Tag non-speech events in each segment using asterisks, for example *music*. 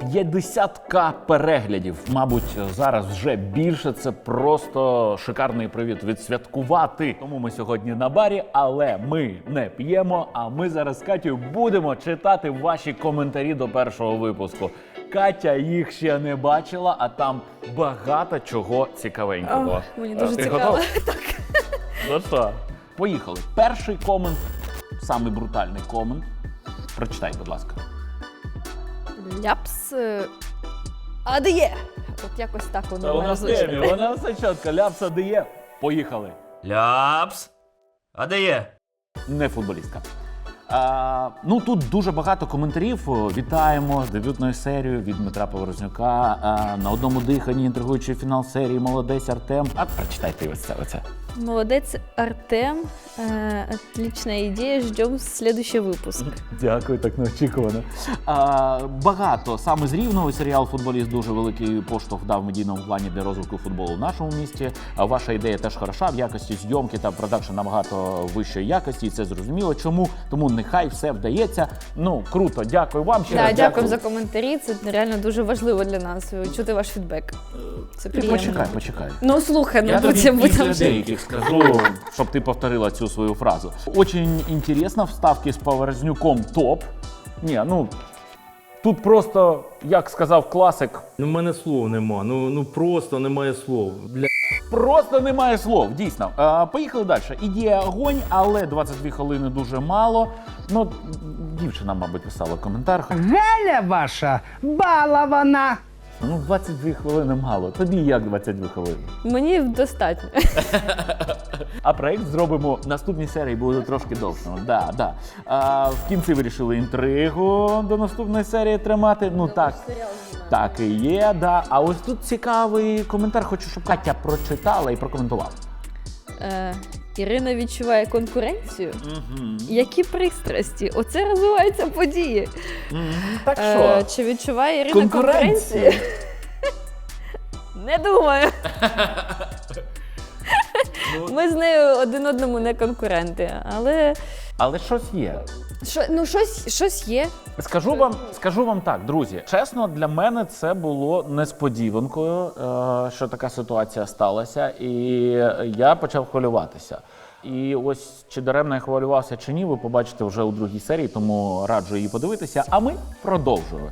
50к переглядів. Мабуть, зараз вже більше. Це просто шикарний привід відсвяткувати. Тому ми сьогодні на барі, але ми не п'ємо. А ми зараз з Катю будемо читати ваші коментарі до першого випуску. Катя їх ще не бачила, а там багато чого цікавенького. Ох, мені дуже Ти цікаво. готова? *laughs* Ну що, поїхали. Перший комент, самий брутальний комент. Прочитай, будь ласка. Ляпс. е, А де є? От якось так воно в мене звучить. вона все чітко. Ляпса дає. Поїхали. Ляпс. А де є? Не футболістка. А, ну тут дуже багато коментарів. Вітаємо з дебютною серією від Дмитра Поворознюка. А, на одному диханні інтригуючий фінал серії. Молодець Артем. А прочитайте ось це. Оце. Молодець Артем. Е, Отличная ідея. Ждем следующий випуск. Дякую, так неочікувано. А, багато саме з рівного серіал Футболіст дуже великий поштовх дав в медійному плані для розвитку футболу в нашому місті. А ваша ідея теж хороша в якості зйомки та продакшн набагато вищої якості. І це зрозуміло. Чому? Тому нехай все вдається. Ну круто, дякую вам. Ще Да, раз дякую за коментарі. Це реально дуже важливо для нас. е, Чути ваш фідбек. Це Ти приємно. почекай, почекай. Ну слухай, ну Я тут тобі я після вже. деяких скажу, щоб ти повторила цю свою фразу. Очень інтересно, вставки з Поворознюком топ. Ні, ну тут просто, як сказав класик, Ну, в мене слов нема. Ну, ну просто немає слов. Бля. Просто немає слов, дійсно. А, поїхали далі. Ідея огонь, але 22 хвилини дуже мало. Ну, дівчина, мабуть, писала коментар. Галя ваша балована. Ну, 22 хвилини мало. Тобі як 22 хвилини? Мені достатньо. *laughs* А проект зробимо в наступній серії буде трошки довше. Да, да. А, в кінці вирішили інтригу до наступної серії тримати. Ну так. Так і є, да. А ось тут цікавий коментар. Хочу, щоб Катя прочитала і прокоментувала. Е, Ірина відчуває конкуренцію. Які пристрасті? Оце розвиваються події. Так Е, що? чи відчуває Ірина Конкуренцію. конкуренцію? *laughs* Не думаю. *laughs* Ми з нею один одному не конкуренти, але Але щось є. Що, ну, щось, щось є. Скажу вам, скажу вам так, друзі. Чесно, для мене це було несподіванкою, е, що така ситуація сталася, і я почав хвилюватися. І ось чи даремно я хвилювався чи ні, ви побачите вже у другій серії, тому раджу її подивитися. А ми продовжуємо.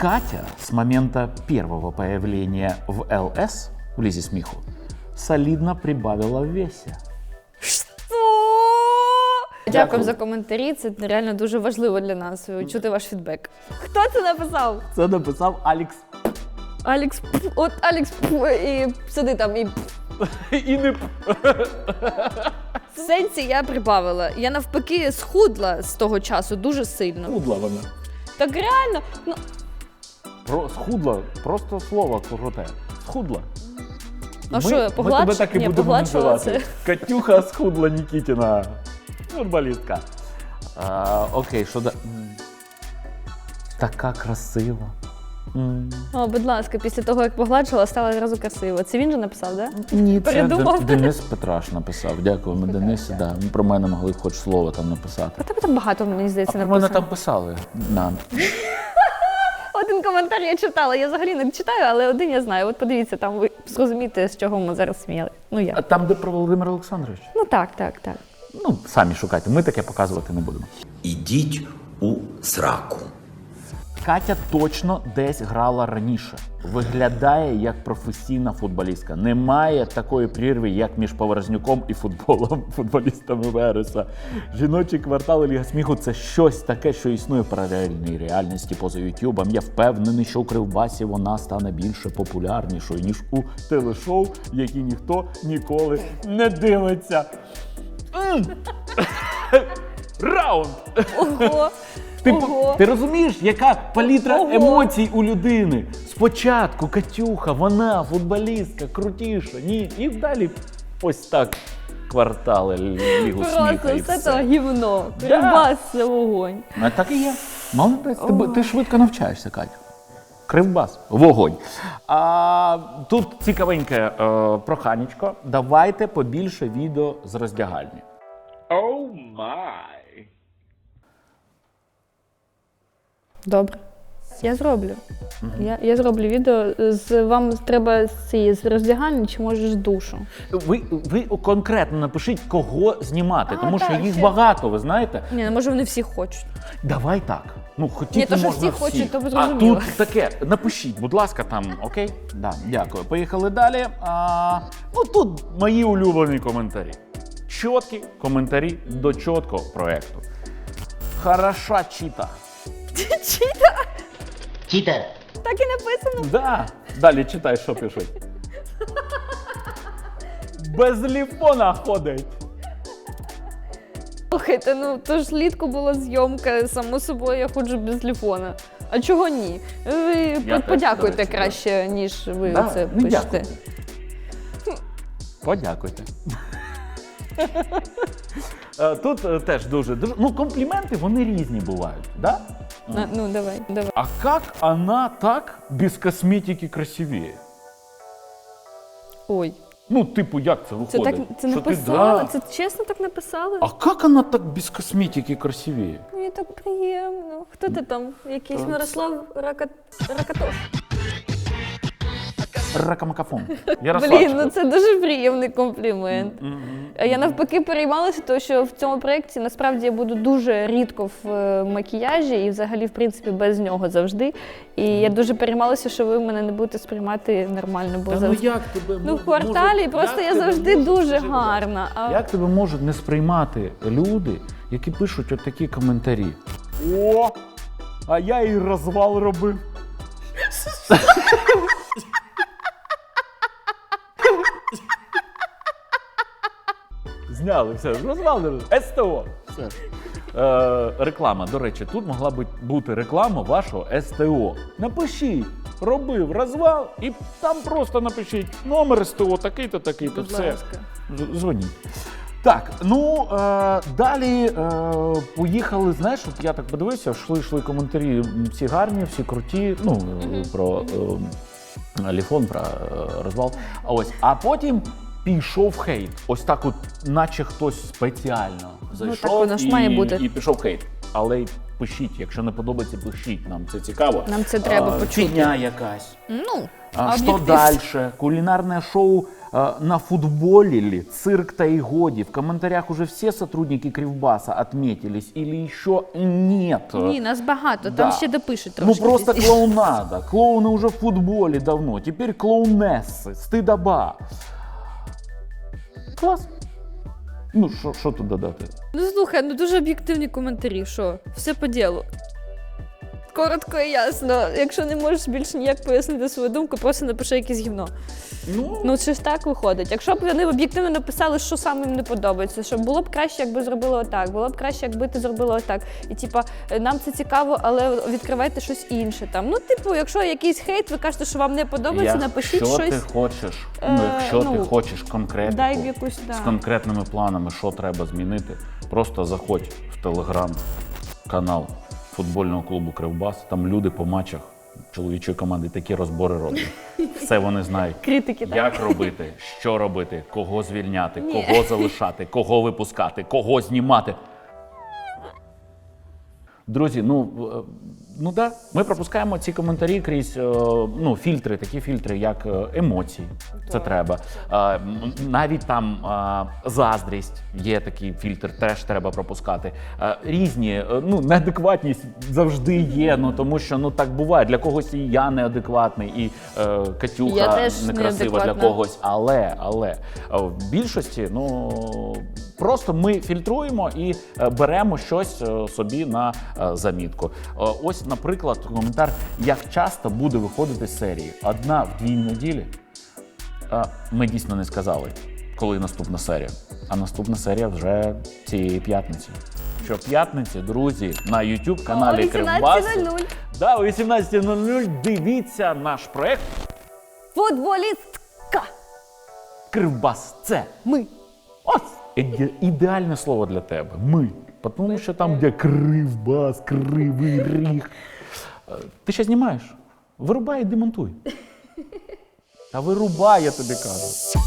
Катя з моменту першого появления в ЛС в лізі сміху солідно прибавила в весі. Дякую за коментарі. Це реально дуже важливо для нас чути ваш фідбек. Хто це написав? Це написав Алікс. Алікс, пф, от Алікс пф, і сиди там і І не в сенсі я прибавила. Я навпаки схудла з того часу дуже сильно. худла вона. Так реально, ну Про схудла, просто слово круте. Схудла. А що, погладж- тебе так і Ні, будемо називати. Катюха схудла Нікітіна. Футболістка. А, окей, що да. М. Така красива. М. О, будь ласка, після того, як погладжувала, стала одразу красиво. Це він же написав, так? Да? Ні, це Передумав. Ден- Денис Петраш написав. Дякуємо, Денис. Да. Про мене могли хоч слово там написати. Про тебе там багато, мені А здається, про мене написано. там писали. На. *laughs* Один коментар я читала. Я взагалі не читаю, але один я знаю. От подивіться, там ви зрозумієте, з чого ми зараз сміяли. Ну А я. там, де про Володимира Олександровича. Ну так, так, так. Ну, самі шукайте, ми таке показувати не будемо. Ідіть у сраку. Катя точно десь грала раніше. Виглядає як професійна футболістка. Немає такої прірви, як між Поворознюком і футболом, *laughs* футболістами Вереса. Жіночий квартал Ліга сміху це щось таке, що існує в паралельній реальності поза Ютубом. Я впевнений, що у Кривбасі вона стане більше популярнішою, ніж у телешоу, які ніхто ніколи не дивиться. *laughs* Раунд! Ого! *laughs* Ти, Ого. ти розумієш, яка палітра Ого. емоцій у людини? Спочатку Катюха, вона футболістка, крутіша, ні. І далі ось так квартали лігу сміха Просто і все все. то гівно. Кривбас це вогонь. А так і є. Молодець, ти, ти швидко навчаєшся, Катю. Кривбас, вогонь. А, тут цікавеньке е, проханечко. Давайте побільше відео з роздягальні. Оу май! Добре. Я зроблю. Я, я зроблю відео з вам треба з цієї з роздягальні чи можеш з душу. Ви, ви конкретно напишіть, кого знімати, А, тому що їх ще. багато, багато, ви знаєте. Ні, ну, може вони всі хочуть. Давай так. Ну, хотіти Ні, то, що можна всі хочуть, то ви а зрозуміли. тут таке, напишіть, будь ласка, там, окей? Да, дякую. Поїхали далі. А, ну тут мої улюблені коментарі. Чіткі коментарі до чіткого проекту. Хороша чіта. Чіта? Читер. Так і написано. Да. Далі читай, що пишуть. Без ліфона ходить. Слухайте, ну то ж влітку була зйомка, само собою я ходжу без ліфона. А чого ні? Ви теж, до подякуйте речі, да. краще, ніж ви Да, це ну, пишете. дякую. Подякуйте. *laughs* Е, Тут е, теж дуже, дуже. Ну, компліменти вони різні бувають, да? На- ну давай, давай. А как она так без косметики красивее? Ой, Ну, типу, як це це виходить? так це Що ти, написали? да? Це чесно так написали? А как она так без косметики красивее? Мені так приємно. Хто ти там? Якийсь Мирослав Рака... Ракатош? Ракамакафон. *laughs* Блін, ну це дуже приємний комплімент. А я навпаки переймалася, тому що в цьому проєкті насправді я буду дуже рідко в е, макіяжі і взагалі, в принципі, без нього завжди. І я дуже переймалася, що ви мене не будете сприймати нормально, бо Та ну завжди. як тебе Ну, в кварталі можуть- просто я тебе завжди можуть- дуже гарна. А Як тебе можуть не сприймати люди, які пишуть от такі коментарі? О, а я і розвал робив. Зняли все, розвал СТО. Все. Е, реклама. До речі, тут могла бути- бути реклама вашого СТО. Напишіть, робив розвал, і там просто напишіть номер СТО, такий-то, такий-то. Будь Все. ласка. З- Дзвоніть. Так, ну е, далі е, поїхали. Знаєш, от я так подивився, йшли, йшли коментарі. м, Всі гарні, всі круті. Ну е, про е, ліфон, про е, розвал. А ось, а потім пішов хейт. Ось так, от, наче хтось спеціально зайшов так воно ж і, має бути. і пішов хейт. Але й пишіть, якщо не подобається, пишіть. Нам це цікаво. Нам це треба А, почути. Фігня якась. Ну, А что об'єктив. дальше? Кулинарное шоу э, нафутболили, цирк-то и годи. В комментариях уже все сотрудники Кривбаса отметились или еще нет? Ні, нас багато, там Да. ще допишуть Ну трошки. просто пізніше. клоунада. Клоуны уже в футболе давно. Теперь клоунессы. Стыдоба. Клас. Ну, що- що тут додати? Ну слухай, ну дуже об'єктивні коментарі. Що? Все по ділу. Коротко і ясно. Якщо не можеш більше ніяк пояснити свою думку, просто напиши якесь гівно. Ну, Ну це ж так виходить. Якщо б вони об'єктивно написали, що саме їм не подобається, що було б краще, якби зробили отак, було б краще, якби ти зробила отак. І типа нам це цікаво, але відкривайте щось інше. Там ну, типу, якщо якийсь хейт, ви кажете, що вам не подобається, напишіть якщо щось. ти хочеш, е, ну, якщо ти ну, хочеш конкретику, дай якусь, да. з конкретними планами, що треба змінити, просто заходь в телеграм-канал футбольного клубу Кривбас. Там люди по матчах чоловічої команди такі розбори роблять. Все вони знають. Критики, так. Як робити, що робити, кого звільняти, Ні. кого залишати, кого випускати, кого знімати. Друзі, ну, е, ну да, ми пропускаємо ці коментарі крізь е, ну, фільтри, такі фільтри, як е, емоції. Це треба. Навіть там заздрість є такий фільтр, теж треба пропускати. Різні, е, ну, неадекватність завжди є, ну тому що ну так буває. Для когось і я неадекватний, і Катюха некрасива для когось. Але, але в більшості, ну просто ми фільтруємо і е, беремо щось е, собі на е, замітку. Ось, наприклад, коментар, як часто буде виходити серії. Одна в дві неділі. Ми дійсно не сказали, коли наступна серія. А наступна серія вже цієї п'ятниці. Щоп'ятниці, друзі, на YouTube каналі Кривбас. 18.00. Да, о 18.00 дивіться наш проект Футболістка. Кривбас. Це Ми. Ось ідеальне слово для тебе. Ми. Тому що там, де кривбас, кривий ріг. Е, Ти ще знімаєш? Вирубай і демонтуй. Та вирубай, я тобі кажу.